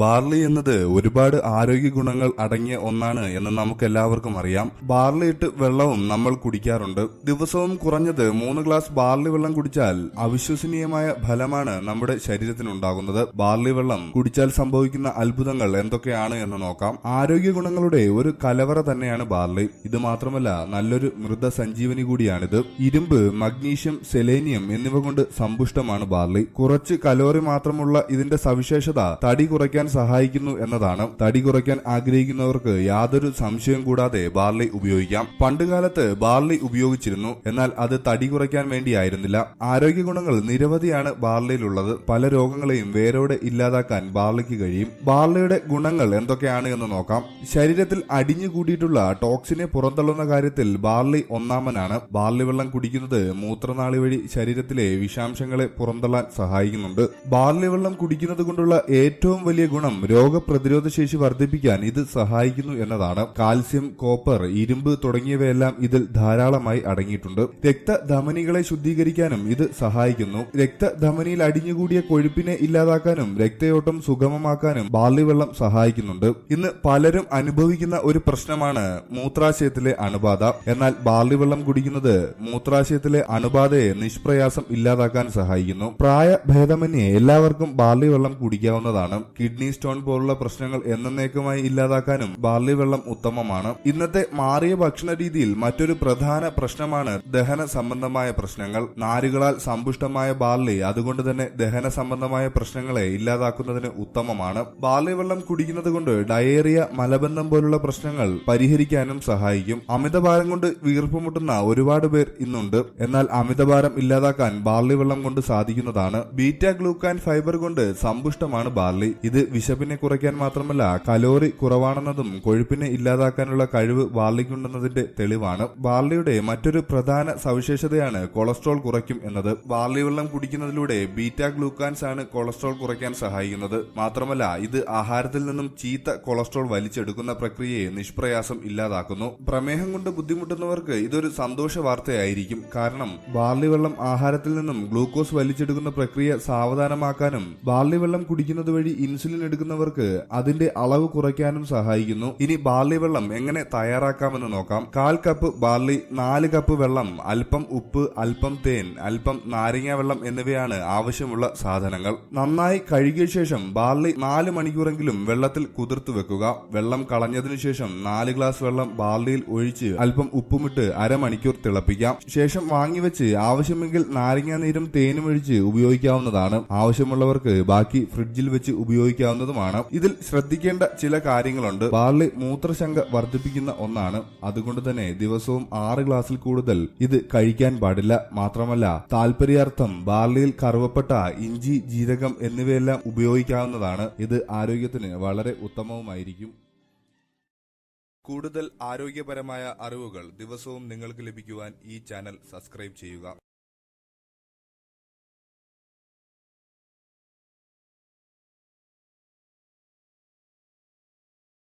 Barley എന്നത് ഒരുപാട് ആരോഗ്യ ഗുണങ്ങൾ അടങ്ങിയ ഒന്നാണ് എന്ന് നമുക്ക് എല്ലാവർക്കും അറിയാം. ബാർലി ഇട്ട് വെള്ളവും നമ്മൾ കുടിക്കാറുണ്ട്. ദിവസവും കുറഞ്ഞത് മൂന്ന് ഗ്ലാസ് ബാർലി വെള്ളം കുടിച്ചാൽ അവിശ്വസനീയമായ ഫലമാണ് നമ്മുടെ ശരീരത്തിനുണ്ടാകുന്നത്. ബാർലി വെള്ളം കുടിച്ചാൽ സംഭവിക്കുന്ന അത്ഭുതങ്ങൾ എന്തൊക്കെയാണ് എന്ന് നോക്കാം. ആരോഗ്യ ഗുണങ്ങളുടെ ഒരു കലവറ തന്നെയാണ് ബാർലി. ഇത് മാത്രമല്ല നല്ലൊരു മൃത സഞ്ജീവനി കൂടിയാണിത്. ഇരുമ്പ് മഗ്നീഷ്യം സെലേനിയം എന്നിവ കൊണ്ട് സമ്പുഷ്ടമാണ് ബാർലി. കുറച്ച് കലോറി മാത്രമുള്ള ഇതിന്റെ സവിശേഷത തടി കുറയ്ക്കാൻ സഹായിക്കുന്നു എന്നതാണ്. തടി കുറയ്ക്കാൻ ആഗ്രഹിക്കുന്നവർക്ക് യാതൊരു സംശയം കൂടാതെ ബാർലി ഉപയോഗിക്കാം. പണ്ടുകാലത്ത് ബാർലി ഉപയോഗിച്ചിരുന്നു. എന്നാൽ അത് തടി കുറയ്ക്കാൻ വേണ്ടിയായിരുന്നില്ല. ആരോഗ്യ ഗുണങ്ങൾ നിരവധിയാണ് ബാർലിയിലുള്ളത്. പല രോഗങ്ങളെയും വേരോടെ ഇല്ലാതാക്കാൻ ബാർലിക്ക് കഴിയും. ബാർലിയുടെ ഗുണങ്ങൾ എന്തൊക്കെയാണ് എന്ന് നോക്കാം. ശരീരത്തിൽ അടിഞ്ഞുകൂടിയിട്ടുള്ള ടോക്സിനെ പുറന്തള്ളുന്ന കാര്യത്തിൽ ബാർലി ഒന്നാമനാണ്. ബാർലി വെള്ളം കുടിക്കുന്നത് മൂത്രനാളി വഴി ശരീരത്തിലെ വിഷാംശങ്ങളെ പുറന്തള്ളാൻ സഹായിക്കുന്നുണ്ട്. ബാർലി വെള്ളം കുടിക്കുന്നത് കൊണ്ടുള്ള ഏറ്റവും വലിയ ഗുണം രോഗപ്രതിരോധ ശേഷി വർദ്ധിപ്പിക്കാൻ ഇത് സഹായിക്കുന്നു എന്നതാണ്. കാൽസ്യം കോപ്പർ ഇരുമ്പ് തുടങ്ങിയവയെല്ലാം ഇതിൽ ധാരാളമായി അടങ്ങിയിട്ടുണ്ട്. രക്തധമനികളെ ശുദ്ധീകരിക്കാനും ഇത് സഹായിക്കുന്നു. രക്തധമനിയിൽ അടിഞ്ഞുകൂടിയ കൊഴുപ്പിനെ ഇല്ലാതാക്കാനും രക്തയോട്ടം സുഗമമാക്കാനും ബാർലി വെള്ളം സഹായിക്കുന്നുണ്ട്. ഇന്ന് പലരും അനുഭവിക്കുന്ന ഒരു പ്രശ്നമാണ് മൂത്രാശയത്തിലെ അണുബാധ. എന്നാൽ ബാർലി വെള്ളം കുടിക്കുന്നത് മൂത്രാശയത്തിലെ അണുബാധയെ നിഷ്പ്രയാസം ഇല്ലാതാക്കാൻ സഹായിക്കുന്നു. പ്രായ ഭേദമന്യേ എല്ലാവർക്കും ബാർലി വെള്ളം കുടിക്കാവുന്നതാണ്. കിഡ്നി സ്റ്റോൺ പോലുള്ള പ്രശ്നങ്ങൾ എന്നേക്കുമായി ഇല്ലാതാക്കാനും ബാർലി വെള്ളം ഉത്തമമാണ്. ഇന്നത്തെ മാറിയ ഭക്ഷണ രീതിയിൽ മറ്റൊരു പ്രധാന പ്രശ്നമാണ് ദഹന സംബന്ധമായ പ്രശ്നങ്ങൾ. നാരുകളാൽ സമ്പുഷ്ടമായ ബാർലി അതുകൊണ്ട് തന്നെ ദഹന സംബന്ധമായ പ്രശ്നങ്ങളെ ഇല്ലാതാക്കുന്നതിന് ഉത്തമമാണ്. ബാർലി വെള്ളം കുടിക്കുന്നത് കൊണ്ട് ഡയേറിയ മലബന്ധം പോലുള്ള പ്രശ്നങ്ങൾ പരിഹരിക്കാനും സഹായിക്കും. അമിതഭാരം കൊണ്ട് വീർപ്പുമുട്ടുന്ന ഒരുപാട് പേർ ഇന്നുണ്ട്. എന്നാൽ അമിതഭാരം ഇല്ലാതാക്കാൻ ബാർലി വെള്ളം കൊണ്ട് സാധിക്കുന്നതാണ്. ബീറ്റ ഗ്ലൂക്കാൻ ഫൈബർ കൊണ്ട് സമ്പുഷ്ടമാണ് ബാർലി. ഇത് വിശപ്പിനെ കുറയ്ക്കാൻ മാത്രമല്ല കലോറി കുറവാണെന്നതും കൊഴുപ്പിനെ ഇല്ലാതാക്കാനുള്ള കഴിവ് ബാർലിക്കുണ്ടെന്നതിന്റെ തെളിവാണ്. ബാർലിയുടെ മറ്റൊരു പ്രധാന സവിശേഷതയാണ് കൊളസ്ട്രോൾ കുറയ്ക്കും എന്നത്. ബാർലി വെള്ളം കുടിക്കുന്നതിലൂടെ ബീറ്റ ഗ്ലൂക്കാൻസ് ആണ് കൊളസ്ട്രോൾ കുറയ്ക്കാൻ സഹായിക്കുന്നത്. മാത്രമല്ല ഇത് ആഹാരത്തിൽ നിന്നും ചീത്ത കൊളസ്ട്രോൾ വലിച്ചെടുക്കുന്ന പ്രക്രിയയെ നിഷ്പ്രയാസം ഇല്ലാതാക്കുന്നു. പ്രമേഹം കൊണ്ട് ബുദ്ധിമുട്ടുന്നവർക്ക് ഇതൊരു സന്തോഷ വാർത്തയായിരിക്കും. കാരണം ബാർലി വെള്ളം ആഹാരത്തിൽ നിന്നും ഗ്ലൂക്കോസ് വലിച്ചെടുക്കുന്ന പ്രക്രിയ സാവധാനമാക്കാനും ബാർലി വെള്ളം കുടിക്കുന്നത് വഴി ഇൻസുലിൻ എടുക്കുന്നവർക്ക് അതിന്റെ അളവ് കുറയ്ക്കാനും സഹായിക്കുന്നു. ഇനി ബാർലി വെള്ളം എങ്ങനെ തയ്യാറാക്കാമെന്ന് നോക്കാം. കാൽ കപ്പ് ബാർലി നാല് കപ്പ് വെള്ളം അല്പം ഉപ്പ് അല്പം തേൻ അല്പം നാരങ്ങ വെള്ളം എന്നിവയാണ് ആവശ്യമുള്ള സാധനങ്ങൾ. നന്നായി കഴുകിയ ശേഷം ബാർലി നാല് മണിക്കൂറെങ്കിലും വെള്ളത്തിൽ കുതിർത്തു വെക്കുക. വെള്ളം കളഞ്ഞതിനു ശേഷം നാല് ഗ്ലാസ് വെള്ളം ബാർലിയിൽ ഒഴിച്ച് അല്പം ഉപ്പുമിട്ട് അരമണിക്കൂർ തിളപ്പിക്കാം. ശേഷം വാങ്ങിവെച്ച് ആവശ്യമെങ്കിൽ നാരങ്ങാ നീരും തേനും ഒഴിച്ച് ഉപയോഗിക്കാവുന്നതാണ്. ആവശ്യമുള്ളവർക്ക് ബാക്കി ഫ്രിഡ്ജിൽ വെച്ച് ഉപയോഗിക്കാവുന്നതുമാണ് ഇതിൽ ശ്രദ്ധിക്കേണ്ട ചില കാര്യങ്ങളുണ്ട്. ബാർലി മൂത്രശങ്ക വർദ്ധിപ്പിക്കുന്ന ഒന്നാണ്. അതുകൊണ്ട് തന്നെ ദിവസവും ആറ് ഗ്ലാസ്സിൽ കൂടുതൽ ഇത് കഴിക്കാൻ പാടില്ല. മാത്രമല്ല താല്പര്യാർത്ഥം ബാർലിയിൽ കറുവപ്പെട്ട ഇഞ്ചി ജീരകം എന്നിവയെല്ലാം ഉപയോഗിക്കാവുന്നതാണ്. ഇത് ആരോഗ്യത്തിന് വളരെ ഉത്തമവുമായിരിക്കും. കൂടുതൽ ആരോഗ്യപരമായ അറിവുകൾ ദിവസവും നിങ്ങൾക്ക് ലഭിക്കുവാൻ ഈ ചാനൽ സബ്സ്ക്രൈബ് ചെയ്യുക.